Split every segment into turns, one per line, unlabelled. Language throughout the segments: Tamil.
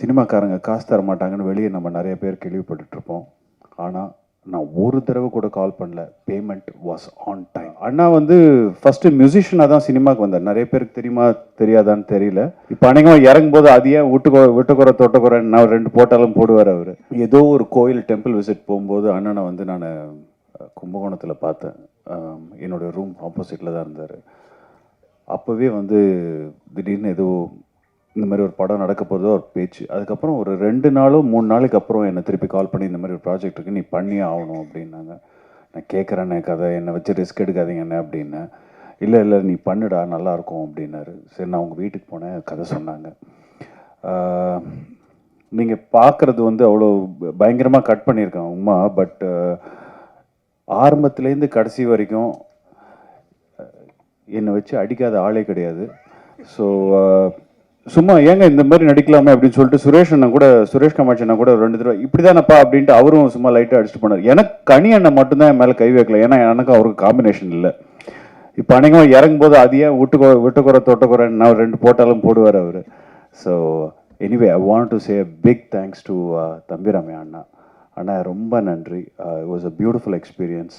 சினிமாக்காரங்க காசு தர மாட்டாங்கன்னு வெளியே நம்ம நிறைய பேர் கேள்விப்பட்டுட்ருப்போம். ஆனால் நான் ஒரு தடவை கூட கால் பண்ணல. பேமெண்ட் வாஸ் ஆன் டைம் அண்ணா வந்து ஃபஸ்ட்டு மியூசிஷியனாக தான் சினிமாவுக்கு வந்தார். நிறைய பேருக்கு தெரியுமா தெரியாதான்னு தெரியல. இப்போ அநேகமாக இறங்கும்போது அது ஏன் விட்டுக்கோ விட்டுக்குறை தொட்டுக்குறை நான் ரெண்டு போட்டாலும் போடுவார் அவர். ஏதோ ஒரு கோயில் டெம்பிள் விசிட் போகும்போது அண்ணனை வந்து நான் கும்பகோணத்தில் பார்த்தேன். என்னோடய ரூம் ஆப்போசிட்டில் தான் இருந்தார். அப்போவே வந்து திடீர்னு ஏதோ இந்த மாதிரி ஒரு படம் நடக்க போதோ ஒரு பேச்சு. அதுக்கப்புறம் ஒரு ரெண்டு நாளோ மூணு நாளைக்கு அப்புறம் என்னை திருப்பி கால் பண்ணி இந்த மாதிரி ஒரு ப்ராஜெக்ட் இருக்குது நீ பண்ணியே ஆகணும் அப்படின்னாங்க. நான் கேட்குறேன்னே கதை என்னை வச்சு ரிஸ்க் எடுக்காதீங்கண்ணே அப்படின்னேன் இல்லை இல்லை நீ பண்ணுடா நல்லா இருக்கும் அப்படின்னாரு. சரி நான் உங்கள் வீட்டுக்கு போனேன் கதை சொன்னாங்க. நீங்கள் பார்க்குறது வந்து அவ்வளோ பயங்கரமாக கட் பண்ணியிருக்கேன் உமா பட் ஆரம்பத்துலேருந்து கடைசி வரைக்கும் என்னை வச்சு அடிக்காத ஆளே கிடையாது. ஸோ சும்மா ஏங்க இந்த மாதிரி நடிக்கலாமே அப்படின்னு சொல்லிட்டு சுரேஷ் அண்ணன் கூட சுரேஷ் கமாட்சி அண்ணன் கூட ரெண்டு தடவை இப்படி தானப்பா அப்படின்ட்டு அவரும் சும்மா லைட்டாக அடிச்சுட்டு போனார். எனக்கு கனி அண்ணன் மட்டும்தான் என் மேலே கை வைக்கல. ஏன்னா எனக்கு அவருக்கு காம்பினேஷன் இல்லை. இப்போ அநேகமாக இறங்கும்போது அது ஏன் விட்டுக்கோ விட்டுக்குற தொட்டுக்குறை நான் ரெண்டு போட்டாலும் போடுவார் அவர். So anyway I want to say big thanks to Thambi Ramaiah அண்ணா. அண்ணா ரொம்ப நன்றி. It was a beautiful experience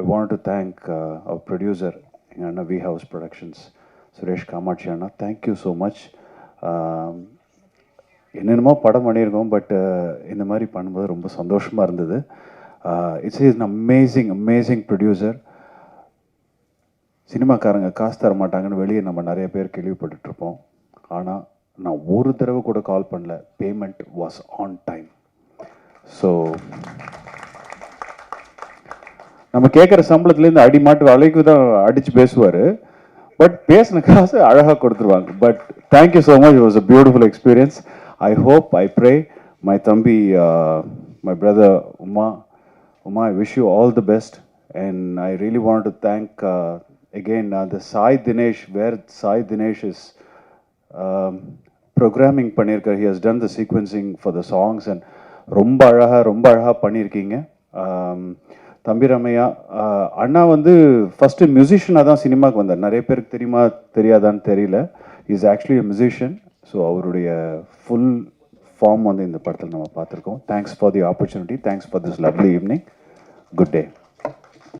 I want to thank our producer எங்கள் அண்ணா V House Productions Suresh Kamatchi அண்ணா தேங்க்யூ ஸோ மச் என்னென்னமோ படம் பண்ணியிருக்கோம் பட் இந்த மாதிரி பண்ணும்போது ரொம்ப சந்தோஷமாக இருந்தது. It's is amazing amazing producer சினிமாக்காரங்க காசு தர மாட்டாங்கன்னு வெளியே நம்ம நிறைய பேர் கேள்விப்பட்டுட்ருப்போம். ஆனால் நான் ஒரு தடவை கூட கால் பண்ணல. Payment was on time so நம்ம கேட்குற சம்பளத்துலேருந்து அடி மாட்டு அலைக்கு தான் அடித்து பேசுவார். பட் பேசின காசு அழகாக கொடுத்துருவாங்க. But thank you so much was a beautiful experience I hope I pray my தம்பி my brother Uma Uma I wish you all the best and I really want to thank again the Sai Dinesh where Sai Dinesh is programming பண்ணியிருக்கார். He has done the sequencing for the songs and ரொம்ப அழகாக ரொம்ப அழகாக பண்ணியிருக்கீங்க. Um, தம்பி அண்ணா வந்து ஃபஸ்ட்டு மியூசிஷியனாக தான் சினிமாவுக்கு வந்தார். நிறைய பேருக்கு தெரியுமா தெரியாதான்னு தெரியல. Is actually a musician so அவருடைய ஃபுல் ஃபார்ம் வந்து இந்த படத்தில் நம்ம பார்த்துருக்கோம். Thanks for the opportunity thanks for this lovely evening good day